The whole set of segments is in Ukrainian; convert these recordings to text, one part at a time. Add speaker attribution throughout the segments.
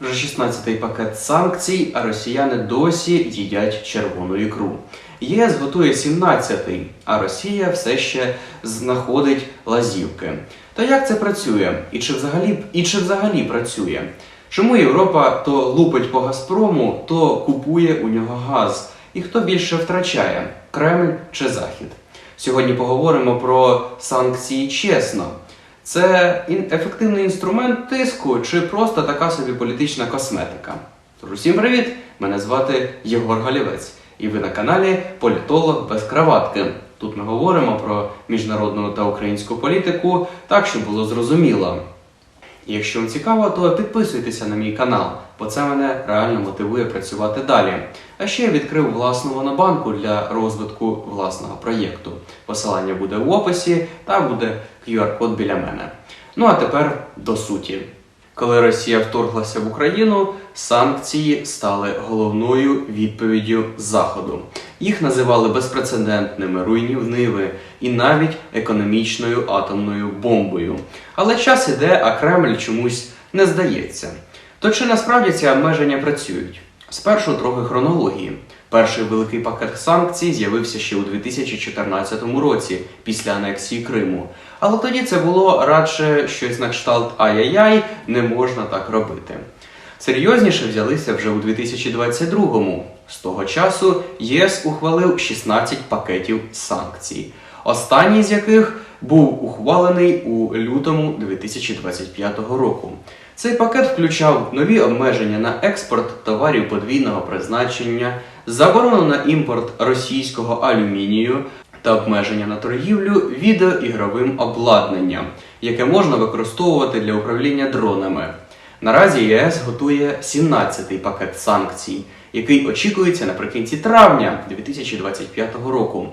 Speaker 1: Вже 16-й пакет санкцій, а росіяни досі їдять червону ікру. ЄС готує 17-й, а Росія все ще знаходить лазівки. Та як це працює? І чи взагалі, і чи взагалі працює? Чому Європа то лупить по Газпрому, то купує у нього газ? І хто більше втрачає Кремль чи Захід? Сьогодні поговоримо про санкції чесно. Це ефективний інструмент тиску чи просто така собі політична косметика? Тож усім привіт! Мене звати Єгор Галівець, і ви на каналі Політолог без краватки. Тут ми говоримо про міжнародну та українську політику так, щоб було зрозуміло. І Якщо вам цікаво, то підписуйтеся на мій канал, бо це мене реально мотивує працювати далі. А ще я відкрив власну монобанку для розвитку власного проєкту. Посилання буде в описі та буде QR-код біля мене. Ну а тепер до суті. Коли Росія вторглася в Україну, санкції стали головною відповіддю Заходу. Їх називали безпрецедентними, руйнівними і навіть економічною атомною бомбою. Але час іде, а Кремль чомусь не здається. То чи насправді ці обмеження працюють? Спершу трохи хронології. Перший великий пакет санкцій з'явився ще у 2014 році після анексії Криму. Але тоді це було радше щось на кшталт ай-яй-яй, не можна так робити. Серйозніше взялися вже у 2022-му. З того часу ЄС ухвалив 16 пакетів санкцій, останній з яких був ухвалений у лютому 2025 року. Цей пакет включав нові обмеження на експорт товарів подвійного призначення, заборону на імпорт російського алюмінію та обмеження на торгівлю відеоігровим обладнанням, яке можна використовувати для управління дронами. Наразі ЄС готує 17-й пакет санкцій, який очікується наприкінці травня 2025 року.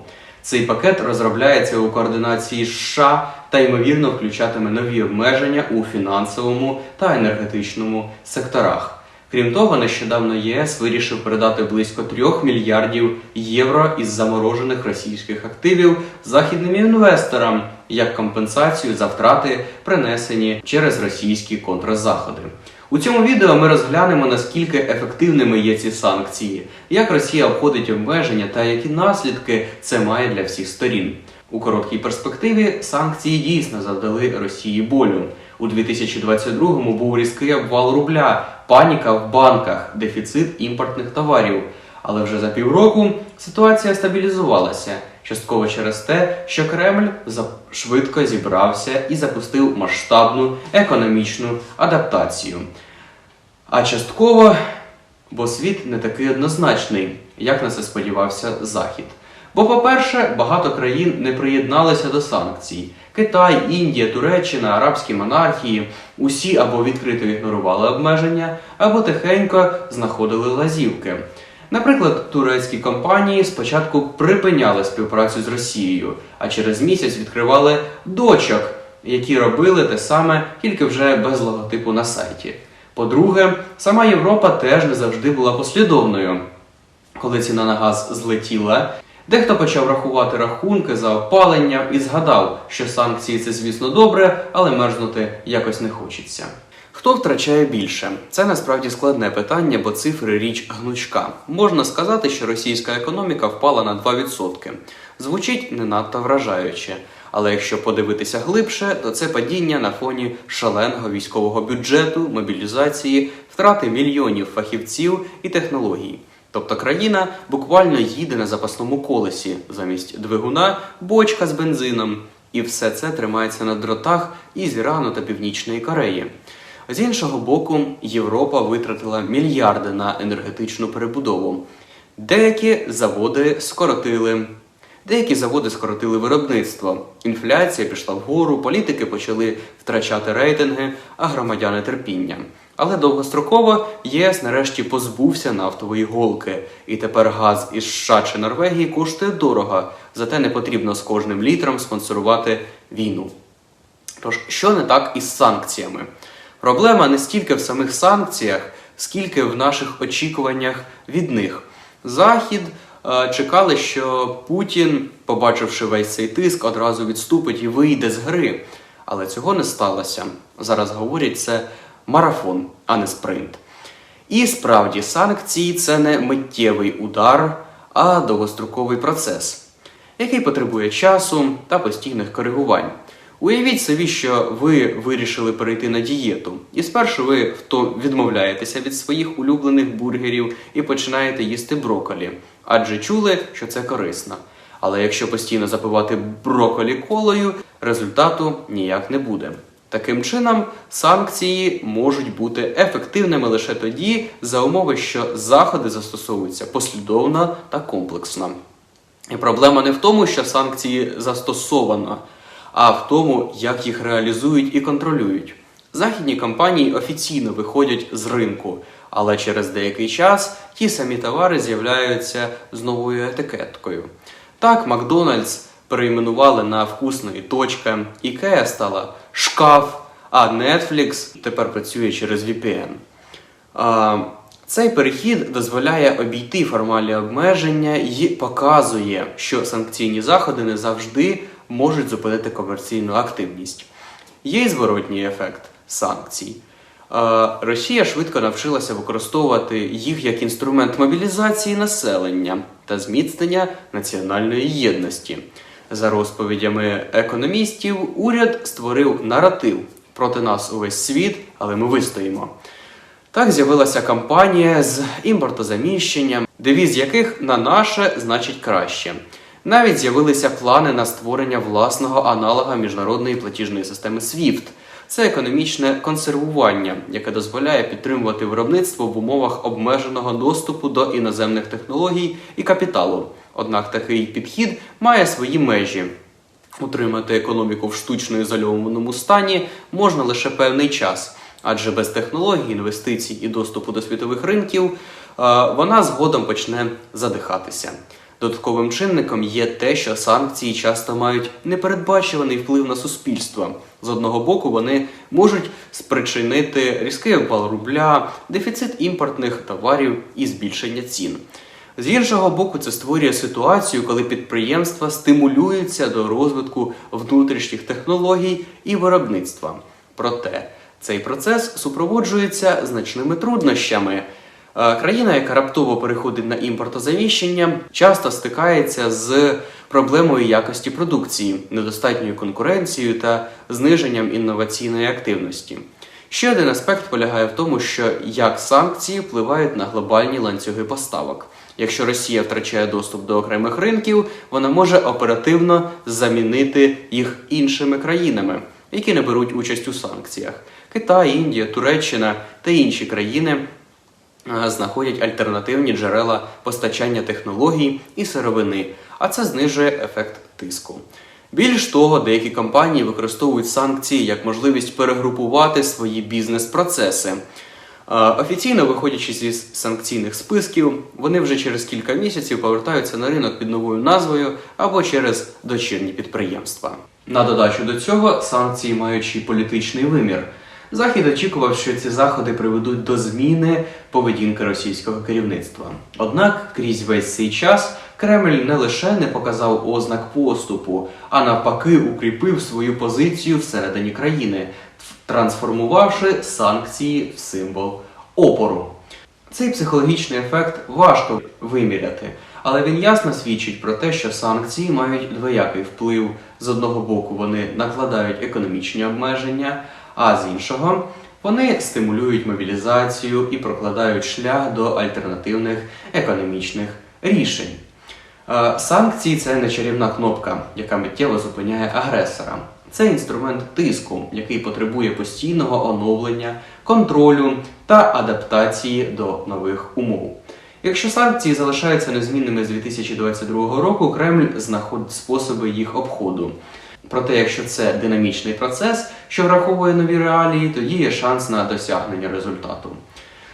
Speaker 1: Цей пакет розробляється у координації США та ймовірно включатиме нові обмеження у фінансовому та енергетичному секторах. Крім того, нещодавно ЄС вирішив передати близько 3 мільярдів євро із заморожених російських активів західним інвесторам як компенсацію за втрати, принесені через російські контрзаходи. У цьому відео ми розглянемо наскільки ефективними є ці санкції, як Росія обходить обмеження та які наслідки це має для всіх сторін. У короткій перспективі санкції дійсно завдали Росії болю. У 2022-му був різкий обвал рубля, паніка в банках, дефіцит імпортних товарів. Але вже за півроку ситуація стабілізувалася, частково через те, що Кремль швидко зібрався і запустив масштабну економічну адаптацію. А частково, бо світ не такий однозначний, як на це сподівався Захід. Бо, по-перше, багато країн не приєдналися до санкцій. Китай, Індія, Туреччина, арабські монархії усі або відкрито ігнорували обмеження, або тихенько знаходили лазівки. Наприклад, турецькі компанії спочатку припиняли співпрацю з Росією, а через місяць відкривали дочок, які робили те саме, тільки вже без логотипу на сайті. По-друге, сама Європа теж не завжди була послідовною. Коли ціна на газ злетіла, дехто почав рахувати рахунки за опалення і згадав, що санкції це, звісно, добре, але мерзнути якось не хочеться. Хто втрачає більше? Це насправді складне питання, бо цифри річ гнучка. Можна сказати, що російська економіка впала на 2%. Звучить не надто вражаюче. Але якщо подивитися глибше, то це падіння на фоні шаленого військового бюджету, мобілізації, втрати мільйонів фахівців і технологій. Тобто країна буквально їде на запасному колесі замість двигуна бочка з бензином. І все це тримається на дротах із Ірану та Північної Кореї. З іншого боку, Європа витратила мільярди на енергетичну перебудову. Деякі заводи скоротили. Деякі заводи скоротили виробництво. Інфляція пішла вгору, політики почали втрачати рейтинги, а громадяни терпіння. Але довгостроково ЄС нарешті позбувся нафтової голки, і тепер газ із США чи Норвегії коштує дорого, зате не потрібно з кожним літром спонсорувати війну. Тож, що не так із санкціями? Проблема не стільки в самих санкціях, скільки в наших очікуваннях від них. Захід е, чекали, що Путін, побачивши весь цей тиск, одразу відступить і вийде з гри. Але цього не сталося. Зараз говорять, це марафон, а не спринт. І справді санкції це не миттєвий удар, а довгостроковий процес, який потребує часу та постійних коригувань. Уявіть собі, що ви вирішили перейти на дієту, і спершу ви відмовляєтеся від своїх улюблених бургерів і починаєте їсти броколі, адже чули, що це корисно. Але якщо постійно запивати броколі колою, результату ніяк не буде. Таким чином, санкції можуть бути ефективними лише тоді, за умови, що заходи застосовуються послідовно та комплексно. І проблема не в тому, що санкції застосовано, а в тому, як їх реалізують і контролюють. Західні компанії офіційно виходять з ринку, але через деякий час ті самі товари з'являються з новою етикеткою. Так, Макдональдс перейменували на вкусно і точка, Ікея стала шкаф, а Netflix тепер працює через VPN. А, Цей перехід дозволяє обійти формальні обмеження і показує, що санкційні заходи не завжди можуть зупинити комерційну активність. Є й зворотній ефект санкцій. Е, Росія швидко навчилася використовувати їх як інструмент мобілізації населення та зміцнення національної єдності. За розповідями економістів, уряд створив наратив проти нас увесь світ, але ми вистоїмо. Так з'явилася кампанія з імпортозаміщенням, девіз яких на наше значить краще. Навіть з'явилися плани на створення власного аналога міжнародної платіжної системи SWIFT. Це економічне консервування, яке дозволяє підтримувати виробництво в умовах обмеженого доступу до іноземних технологій і капіталу. Однак такий підхід має свої межі. Утримати економіку в штучно ізольованому стані можна лише певний час, адже без технологій, інвестицій і доступу до світових ринків е, вона згодом почне задихатися. Додатковим чинником є те, що санкції часто мають непередбачуваний вплив на суспільство. З одного боку, вони можуть спричинити різкий обвал рубля, дефіцит імпортних товарів і збільшення цін. З іншого боку, це створює ситуацію, коли підприємства стимулюються до розвитку внутрішніх технологій і виробництва. Проте цей процес супроводжується значними труднощами. Е, Країна, яка раптово переходить на імпортозаміщення, часто стикається з проблемою якості продукції, недостатньою конкуренцією та зниженням інноваційної активності. Ще один аспект полягає в тому, що як санкції впливають на глобальні ланцюги поставок. Якщо Росія втрачає доступ до окремих ринків, вона може оперативно замінити їх іншими країнами, які не беруть участь у санкціях. Китай, Індія, Туреччина та інші країни знаходять альтернативні джерела постачання технологій і сировини, а це знижує ефект тиску. Більш того, деякі компанії використовують санкції як можливість перегрупувати свої бізнес-процеси. Е, Офіційно виходячи зі санкційних списків, вони вже через кілька місяців повертаються на ринок під новою назвою або через дочірні підприємства. На додачу до цього санкції мають й політичний вимір. Захід очікував, що ці заходи приведуть до зміни поведінки російського керівництва. Однак крізь весь цей час Кремль не лише не показав ознак поступу, а навпаки укріпив свою позицію всередині країни, трансформувавши санкції в символ опору. Цей психологічний ефект важко виміряти, але він ясно свідчить про те, що санкції мають двоякий вплив. З одного боку, вони накладають економічні обмеження, а з іншого вони стимулюють мобілізацію і прокладають шлях до альтернативних економічних рішень. Е, Санкції це не чарівна кнопка, яка миттєво зупиняє агресора. Це інструмент тиску, який потребує постійного оновлення, контролю та адаптації до нових умов. Якщо санкції залишаються незмінними з 2022 року, Кремль знаходить способи їх обходу. Проте, якщо це динамічний процес, що враховує нові реалії, тоді є шанс на досягнення результату.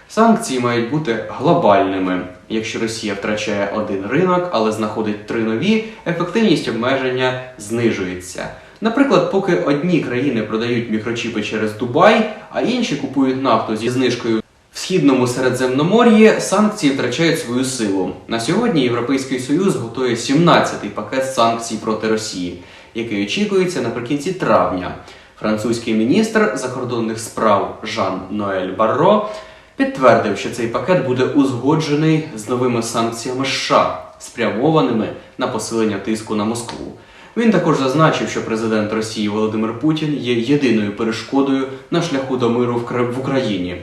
Speaker 1: Санкції мають бути глобальними. Якщо Росія втрачає один ринок, але знаходить три нові, ефективність обмеження знижується. Наприклад, поки одні країни продають мікрочіпи через Дубай, а інші купують нафту зі знижкою в східному Середземномор'ї, санкції втрачають свою силу. На сьогодні Європейський Союз готує 17-й пакет санкцій проти Росії, який очікується наприкінці травня. Французький міністр закордонних справ Жан Ноель Барро підтвердив, що цей пакет буде узгоджений з новими санкціями США, спрямованими на посилення тиску на Москву. Він також зазначив, що президент Росії Володимир Путін є єдиною перешкодою на шляху до миру в Кра- в Україні.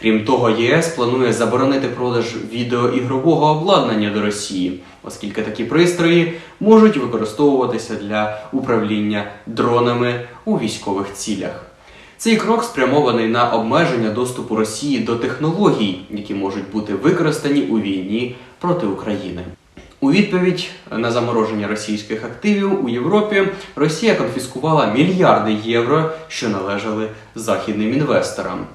Speaker 1: Крім того, ЄС планує заборонити продаж відеоігрового обладнання до Росії, оскільки такі пристрої можуть використовуватися для управління дронами у військових цілях. Цей крок спрямований на обмеження доступу Росії до технологій, які можуть бути використані у війні проти України. У відповідь на замороження російських активів у Європі Росія конфіскувала мільярди євро, що належали західним інвесторам.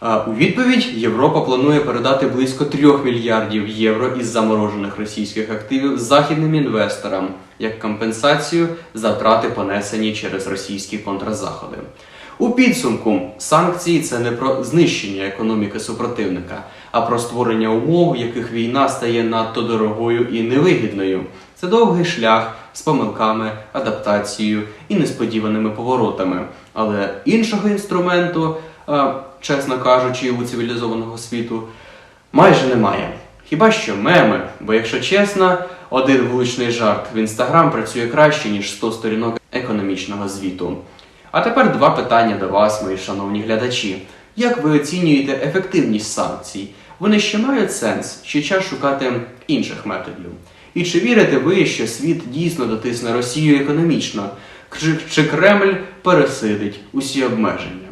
Speaker 1: У відповідь Європа планує передати близько 3 мільярдів євро із заморожених російських активів західним інвесторам як компенсацію за втрати, понесені через російські контрзаходи. У підсумку санкції це не про знищення економіки супротивника, а про створення умов, в яких війна стає надто дорогою і невигідною. Це довгий шлях з помилками, адаптацією і несподіваними поворотами. Але іншого інструменту, чесно кажучи, у цивілізованого світу майже немає. Хіба що меми, бо якщо чесно, один влучний жарт в інстаграм працює краще, ніж 100 сторінок економічного звіту. А тепер два питання до вас, мої шановні глядачі. Як ви оцінюєте ефективність санкцій? Вони ще мають сенс, чи час шукати інших методів? І чи вірите ви, що світ дійсно дотисне Росію економічно? Чи Кремль пересидить усі обмеження?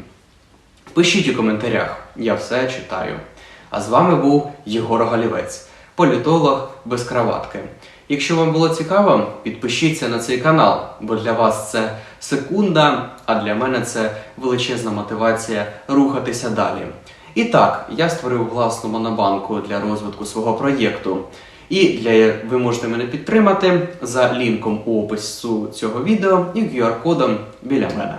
Speaker 1: Пишіть у коментарях, я все читаю. А з вами був Єгор Галівець, політолог без краватки. Якщо вам було цікаво, підпишіться на цей канал, бо для вас це секунда, а для мене це величезна мотивація рухатися далі. І так, я створив власну монобанку для розвитку свого проєкту. І для ви можете мене підтримати за лінком у опису цього відео і QR-кодом біля мене.